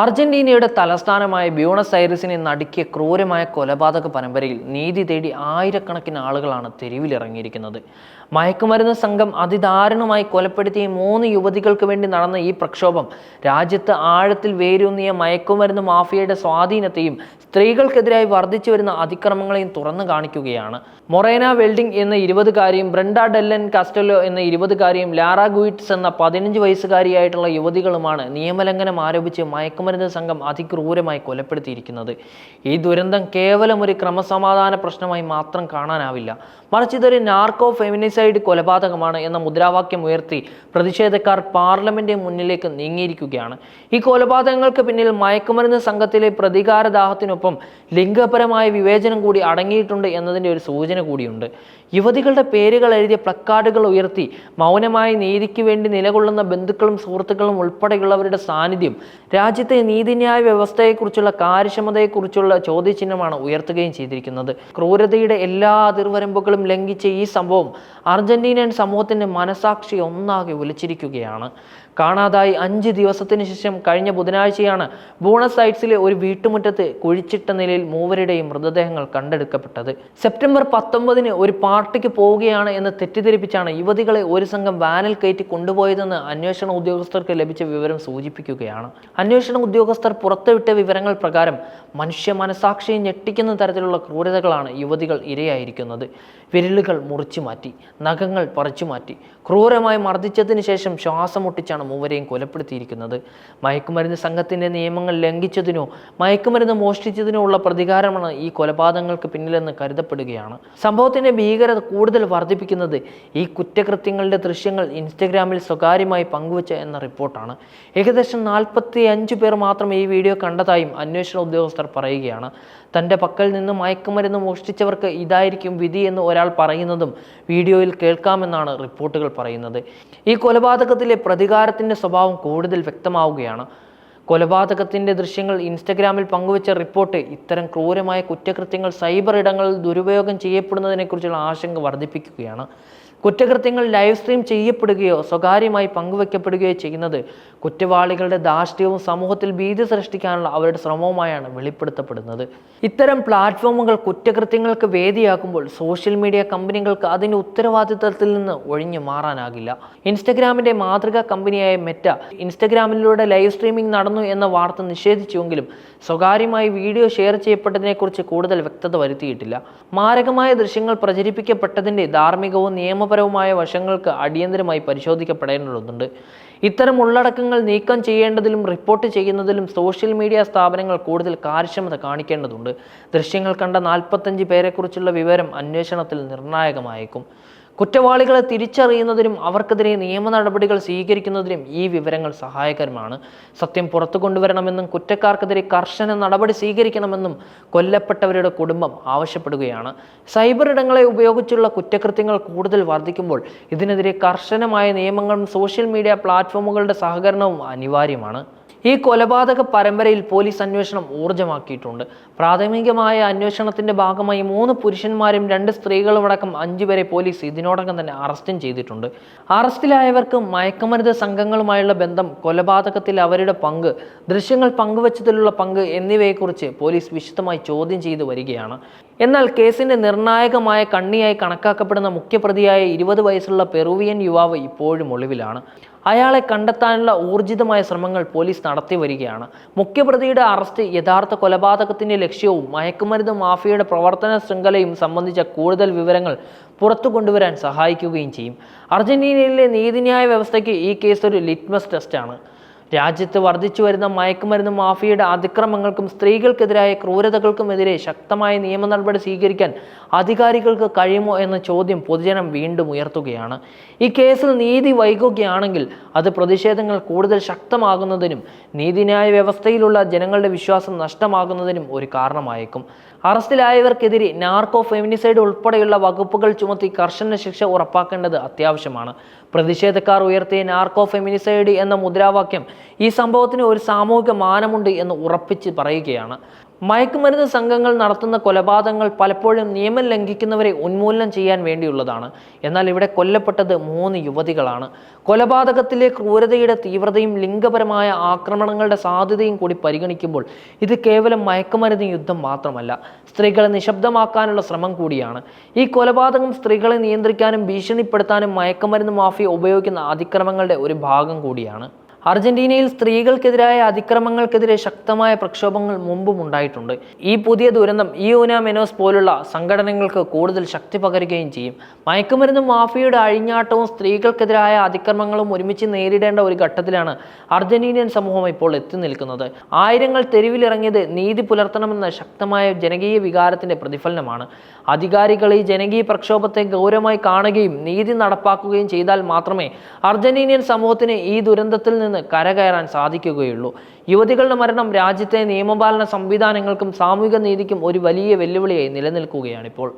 അർജന്റീനയുടെ തലസ്ഥാനമായ ബ്യൂണസ് ഐറിസിനെ നടുക്കിയ ക്രൂരമായ കൊലപാതക പരമ്പരയിൽ നീതി തേടി ആയിരക്കണക്കിന് ആളുകളാണ് തെരുവിലിറങ്ങിയിരിക്കുന്നത്. മയക്കുമരുന്ന് സംഘം അതിദാരുണമായി കൊലപ്പെടുത്തിയ മൂന്ന് യുവതികൾക്ക് വേണ്ടി നടന്ന ഈ പ്രക്ഷോഭം രാജ്യത്ത് ആഴത്തിൽ വേരൂന്നിയ മയക്കുമരുന്ന് മാഫിയയുടെ സ്വാധീനത്തെയും സ്ത്രീകൾക്കെതിരായി വർദ്ധിച്ചു വരുന്ന അതിക്രമങ്ങളെയും തുറന്നു കാണിക്കുകയാണ്. മൊറേന വെൽഡിംഗ് എന്ന ഇരുപതുകാരിയും ബ്രണ്ട ഡെല്ലൻ കാസ്റ്റലോ എന്ന ഇരുപതുകാരിയും ലാറ ഗുയിറ്റ്സ് എന്ന പതിനഞ്ച് വയസ്സുകാരിയായിട്ടുള്ള യുവതികളുമാണ് നിയമലംഘനം ആരോപിച്ച് മയക്കുമരുന്ന് സംഘം അതിക്രൂരമായി കൊലപ്പെടുത്തിയിരിക്കുന്നത്. ഈ ദുരന്തം കേവലം ഒരു ക്രമസമാധാന പ്രശ്നമായി മാത്രം കാണാനാവില്ല. മറിച്ച് ഇതൊരു നാർക്കോ ഫെമിനിസൈഡ് കൊലപാതകമാണ് എന്ന മുദ്രാവാക്യം ഉയർത്തി പ്രതിഷേധക്കാർ പാർലമെന്റ് മുന്നിലേക്ക് നീങ്ങിയിരിക്കുകയാണ്. ഈ കൊലപാതകങ്ങൾക്ക് പിന്നിൽ മയക്കുമരുന്ന് സംഘത്തിലെ പ്രതികാരദാഹത്തിനൊപ്പം ലിംഗപരമായ വിവേചനം കൂടി അടങ്ങിയിട്ടുണ്ട് എന്നതിന്റെ ഒരു സൂചന കൂടിയുണ്ട്. യുവതികളുടെ പേരുകൾ എഴുതിയ പ്ലക്കാർഡുകൾ ഉയർത്തി മൗനമായി നീതിക്ക് വേണ്ടി നിലകൊള്ളുന്ന ബന്ധുക്കളും സുഹൃത്തുക്കളും ഉൾപ്പെടെയുള്ളവരുടെ സാന്നിധ്യം രാജ്യത്തെ നീതിന്യായ വ്യവസ്ഥയെക്കുറിച്ചുള്ള കാര്യക്ഷമതയെക്കുറിച്ചുള്ള ചോദ്യചിഹ്നമാണ് ഉയർത്തുകയും ചെയ്തിരിക്കുന്നത്. ക്രൂരതയുടെ എല്ലാ അതിർവരമ്പുകളും ലംഘിച്ച ഈ സംഭവം അർജന്റീനിയൻ സമൂഹത്തിന്റെ മനസാക്ഷി ഒന്നാകെ ഒലിച്ചിരിക്കുകയാണ് കാണാതായി അഞ്ച് ദിവസത്തിന് ശേഷം കഴിഞ്ഞ ബുധനാഴ്ചയാണ് ബോണസ് ഐറ്റ്സിലെ ഒരു വീട്ടുമുറ്റത്ത് കുഴിച്ചിട്ട നിലയിൽ മൂവരുടെയും മൃതദേഹങ്ങൾ കണ്ടെടുക്കപ്പെട്ടത്. സെപ്റ്റംബർ പത്തൊമ്പതിന് ഒരു പാർട്ടിക്ക് പോവുകയാണ് എന്ന് തെറ്റിദ്ധരിപ്പിച്ചാണ് യുവതികളെ ഒരു സംഘം വാനിൽ കയറ്റി കൊണ്ടുപോയതെന്ന് അന്വേഷണ ഉദ്യോഗസ്ഥർക്ക് ലഭിച്ച വിവരം സൂചിപ്പിക്കുകയാണ്. അന്വേഷണ ഉദ്യോഗസ്ഥർ പുറത്തുവിട്ട വിവരങ്ങൾ പ്രകാരം മനുഷ്യ മനസാക്ഷിയെ ഞെട്ടിക്കുന്ന തരത്തിലുള്ള ക്രൂരതകളാണ് യുവതികൾ ഇരയായിരിക്കുന്നത്. വിരലുകൾ മുറിച്ചു മാറ്റി നഖങ്ങൾ പറിച്ചു മാറ്റി ക്രൂരമായി മർദ്ദിച്ചതിന് ശേഷം ശ്വാസം മുട്ടിച്ചാണ് മൂവരെയും കൊലപ്പെടുത്തിയിരിക്കുന്നത്. മയക്കുമരുന്ന് സംഘത്തിന്റെ നിയമങ്ങൾ ലംഘിച്ചതിനോ മയക്കുമരുന്ന് മോഷ്ടിച്ചതിനോ ഉള്ള പ്രതികാരമാണ് ഈ കൊലപാതകങ്ങൾക്ക് പിന്നിലെന്ന് കരുതപ്പെടുകയാണ്. സംഭവത്തിന്റെ ഭീകരത കൂടുതൽ വർദ്ധിപ്പിക്കുന്നത് ഈ കുറ്റകൃത്യങ്ങളുടെ ദൃശ്യങ്ങൾ ഇൻസ്റ്റഗ്രാമിൽ സ്വകാര്യമായി പങ്കുവച്ച എന്ന റിപ്പോർട്ടാണ്. ഏകദേശം നാൽപ്പത്തി അഞ്ച് പേർ മാത്രം ഈ വീഡിയോ കണ്ടതായും അന്വേഷണ ഉദ്യോഗസ്ഥർ പറയുകയാണ്. തന്റെ പക്കൽ നിന്ന് മയക്കുമരുന്ന് മോഷ്ടിച്ചവർക്ക് ഇതായിരിക്കും വിധി എന്ന് ഒരാൾ പറയുന്നതും വീഡിയോയിൽ കേൾക്കാമെന്നാണ് റിപ്പോർട്ടുകൾ പറയുന്നത്. ഈ കൊലപാതകത്തിലെ പ്രതികാരത്തിന്റെ സ്വഭാവം കൂടുതൽ വ്യക്തമാവുകയാണ്. കൊലപാതകത്തിന്റെ ദൃശ്യങ്ങൾ ഇൻസ്റ്റഗ്രാമിൽ പങ്കുവച്ച റിപ്പോർട്ട് ഇത്തരം ക്രൂരമായ കുറ്റകൃത്യങ്ങൾ സൈബർ ഇടങ്ങളിൽ ദുരുപയോഗം ചെയ്യപ്പെടുന്നതിനെക്കുറിച്ചുള്ള ആശങ്ക വർദ്ധിപ്പിക്കുകയാണ്. കുറ്റകൃത്യങ്ങൾ ലൈവ് സ്ട്രീം ചെയ്യപ്പെടുകയോ സ്വകാര്യമായി പങ്കുവയ്ക്കപ്പെടുകയോ ചെയ്യുന്നത് കുറ്റവാളികളുടെ ധാർഷ്ട്യവും സമൂഹത്തിൽ ഭീതി സൃഷ്ടിക്കാനുള്ള അവരുടെ ശ്രമവുമായാണ് വെളിപ്പെടുത്തപ്പെടുന്നത്. ഇത്തരം പ്ലാറ്റ്ഫോമുകൾ കുറ്റകൃത്യങ്ങൾക്ക് വേദിയാക്കുമ്പോൾ സോഷ്യൽ മീഡിയ കമ്പനികൾക്ക് അതിന്റെ ഉത്തരവാദിത്തത്തിൽ നിന്ന് ഒഴിഞ്ഞു മാറാനാകില്ല. ഇൻസ്റ്റഗ്രാമിന്റെ മാതൃകാ കമ്പനിയായ മെറ്റ ഇൻസ്റ്റഗ്രാമിലൂടെ ലൈവ് സ്ട്രീമിംഗ് നടന്നു എന്ന വാർത്ത നിഷേധിച്ചുവെങ്കിലും സ്വകാര്യമായി വീഡിയോ ഷെയർ ചെയ്യപ്പെട്ടതിനെക്കുറിച്ച് കൂടുതൽ വ്യക്തത വരുത്തിയിട്ടില്ല. മാരകമായ ദൃശ്യങ്ങൾ പ്രചരിപ്പിക്കപ്പെട്ടതിന്റെ ധാർമ്മികവും നിയമപരവുമായ വശങ്ങൾക്ക് അടിയന്തരമായി പരിശോധിക്കപ്പെടേണ്ടതുണ്ട്. ഇത്തരം ഉള്ളടക്കങ്ങൾ നീക്കം ചെയ്യേണ്ടതിലും റിപ്പോർട്ട് ചെയ്യുന്നതിലും സോഷ്യൽ മീഡിയ സ്ഥാപനങ്ങൾ കൂടുതൽ കാര്യക്ഷമത കാണിക്കേണ്ടതുണ്ട്. ദൃശ്യങ്ങൾ കണ്ട നാൽപ്പത്തഞ്ച് പേരെക്കുറിച്ചുള്ള വിവരം അന്വേഷണത്തിൽ നിർണായകമായേക്കും. കുറ്റവാളികളെ തിരിച്ചറിയുന്നതിനും അവർക്കെതിരെ നിയമ നടപടികൾ സ്വീകരിക്കുന്നതിനും ഈ വിവരങ്ങൾ സഹായകരമാണ്. സത്യം പുറത്തു കൊണ്ടുവരണമെന്നും കുറ്റക്കാർക്കെതിരെ കർശന നടപടി സ്വീകരിക്കണമെന്നും കൊല്ലപ്പെട്ടവരുടെ കുടുംബം ആവശ്യപ്പെടുകയാണ്. സൈബർ ഇടങ്ങളെ ഉപയോഗിച്ചുള്ള കുറ്റകൃത്യങ്ങൾ കൂടുതൽ വർദ്ധിക്കുമ്പോൾ ഇതിനെതിരെ കർശനമായ നിയമങ്ങളും സോഷ്യൽ മീഡിയ പ്ലാറ്റ്ഫോമുകളുടെ സഹകരണവും അനിവാര്യമാണ്. ഈ കൊലപാതക പരമ്പരയിൽ പോലീസ് അന്വേഷണം ഊർജമാക്കിയിട്ടുണ്ട്. പ്രാഥമികമായ അന്വേഷണത്തിന്റെ ഭാഗമായി മൂന്ന് പുരുഷന്മാരും രണ്ട് സ്ത്രീകളും അടക്കം അഞ്ചുപേരെ പോലീസ് ഇതിനോടകം തന്നെ അറസ്റ്റും ചെയ്തിട്ടുണ്ട്. അറസ്റ്റിലായവർക്ക് മയക്കുമരുന്ന് സംഘങ്ങളുമായുള്ള ബന്ധം കൊലപാതകത്തിൽ അവരുടെ പങ്ക് ദൃശ്യങ്ങൾ പങ്കുവച്ചതിലുള്ള പങ്ക് എന്നിവയെക്കുറിച്ച് പോലീസ് വിശദമായി ചോദ്യം ചെയ്തു വരികയാണ്. എന്നാൽ കേസിന്റെ നിർണായകമായ കണ്ണിയായി കണക്കാക്കപ്പെടുന്ന മുഖ്യപ്രതിയായ ഇരുപത് വയസ്സുള്ള പെറുവിയൻ യുവാവ് ഇപ്പോഴും ഒളിവിലാണ്. അയാളെ കണ്ടെത്താനുള്ള ഊർജിതമായ ശ്രമങ്ങൾ പോലീസ് നടത്തി വരികയാണ്. മുഖ്യപ്രതിയുടെ അറസ്റ്റ് യഥാർത്ഥ കൊലപാതകത്തിന്റെ ലക്ഷ്യവും മയക്കുമരുന്ന് മാഫിയയുടെ പ്രവർത്തന ശൃംഖലയും സംബന്ധിച്ച കൂടുതൽ വിവരങ്ങൾ പുറത്തു കൊണ്ടുവരാൻ സഹായിക്കുകയും ചെയ്യും. അർജന്റീനയിലെ നീതിന്യായ വ്യവസ്ഥയ്ക്ക് ഈ കേസ് ഒരു ലിറ്റ്മസ് ടെസ്റ്റാണ് രാജ്യത്ത് വർദ്ധിച്ചു വരുന്ന മയക്കുമരുന്ന് മാഫിയയുടെ അതിക്രമങ്ങൾക്കും സ്ത്രീകൾക്കെതിരായ ക്രൂരതകൾക്കുമെതിരെ ശക്തമായ നിയമ നടപടി സ്വീകരിക്കാൻ അധികാരികൾക്ക് കഴിയുമോ എന്ന ചോദ്യം പൊതുജനം വീണ്ടും ഉയർത്തുകയാണ്. ഈ കേസിൽ നീതി വൈകുകയാണെങ്കിൽ അത് പ്രതിഷേധങ്ങൾ കൂടുതൽ ശക്തമാകുന്നതിനും നീതിന്യായ വ്യവസ്ഥയിലുള്ള ജനങ്ങളുടെ വിശ്വാസം നഷ്ടമാകുന്നതിനും ഒരു കാരണമായേക്കും. അറസ്റ്റിലായവർക്കെതിരെ നാർക്കോ ഫെമിനിസൈഡ് ഉൾപ്പെടെയുള്ള വകുപ്പുകൾ ചുമത്തി കർശന ശിക്ഷ ഉറപ്പാക്കേണ്ടത് അത്യാവശ്യമാണ്. പ്രതിഷേധക്കാർ ഉയർത്തിയ നാർക്കോ ഫെമിനിസൈഡ് എന്ന മുദ്രാവാക്യം ഈ സംഭവത്തിന് ഒരു സാമൂഹിക മാനമുണ്ട് എന്ന് ഉറപ്പിച്ച് പറയുകയാണ്. മയക്കുമരുന്ന് സംഘങ്ങൾ നടത്തുന്ന കൊലപാതകങ്ങൾ പലപ്പോഴും നിയമം ലംഘിക്കുന്നവരെ ഉന്മൂലനം ചെയ്യാൻ വേണ്ടിയുള്ളതാണ്. എന്നാൽ ഇവിടെ കൊല്ലപ്പെട്ടത് മൂന്ന് യുവതികളാണ്. കൊലപാതകത്തിലെ ക്രൂരതയുടെ തീവ്രതയും ലിംഗപരമായ ആക്രമണങ്ങളുടെ സാധ്യതയും കൂടി പരിഗണിക്കുമ്പോൾ ഇത് കേവലം മയക്കുമരുന്ന് യുദ്ധം മാത്രമല്ല സ്ത്രീകളെ നിശബ്ദമാക്കാനുള്ള ശ്രമം കൂടിയാണ്. ഈ കൊലപാതകം സ്ത്രീകളെ നിയന്ത്രിക്കാനും ഭീഷണിപ്പെടുത്താനും മയക്കുമരുന്ന് മാഫിയ ഉപയോഗിക്കുന്ന അതിക്രമങ്ങളുടെ ഒരു ഭാഗം കൂടിയാണ്. അർജന്റീനയിൽ സ്ത്രീകൾക്കെതിരായ അതിക്രമങ്ങൾക്കെതിരെ ശക്തമായ പ്രക്ഷോഭങ്ങൾ മുമ്പും ഉണ്ടായിട്ടുണ്ട്. ഈ പുതിയ ദുരന്തം ഈ ഊനാമെനോസ് പോലുള്ള സംഘടനകൾക്ക് കൂടുതൽ ശക്തി പകരുകയും ചെയ്യും. മയക്കുമരുന്ന് മാഫിയയുടെ അഴിഞ്ഞാട്ടവും സ്ത്രീകൾക്കെതിരായ അതിക്രമങ്ങളും ഒരുമിച്ച് നേരിടേണ്ട ഒരു ഘട്ടത്തിലാണ് അർജന്റീനിയൻ സമൂഹം ഇപ്പോൾ എത്തി നിൽക്കുന്നത്. ആയിരങ്ങൾ തെരുവിലിറങ്ങിയത് നീതി പുലർത്തണമെന്ന ശക്തമായ ജനകീയ വികാരത്തിന്റെ പ്രതിഫലനമാണ്. അധികാരികൾ ഈ ജനകീയ പ്രക്ഷോഭത്തെ ഗൗരവമായി കാണുകയും നീതി നടപ്പാക്കുകയും ചെയ്താൽ മാത്രമേ അർജന്റീനിയൻ സമൂഹത്തിന് ഈ ദുരന്തത്തിൽ കരകയറാൻ സാധിക്കുകയുള്ളൂ. യുവതികളുടെ മരണം രാജ്യത്തെ നിയമപാലന സംവിധാനങ്ങൾക്കും സാമൂഹിക നീതിക്കും ഒരു വലിയ വെല്ലുവിളിയായി നിലനിൽക്കുകയാണിപ്പോൾ.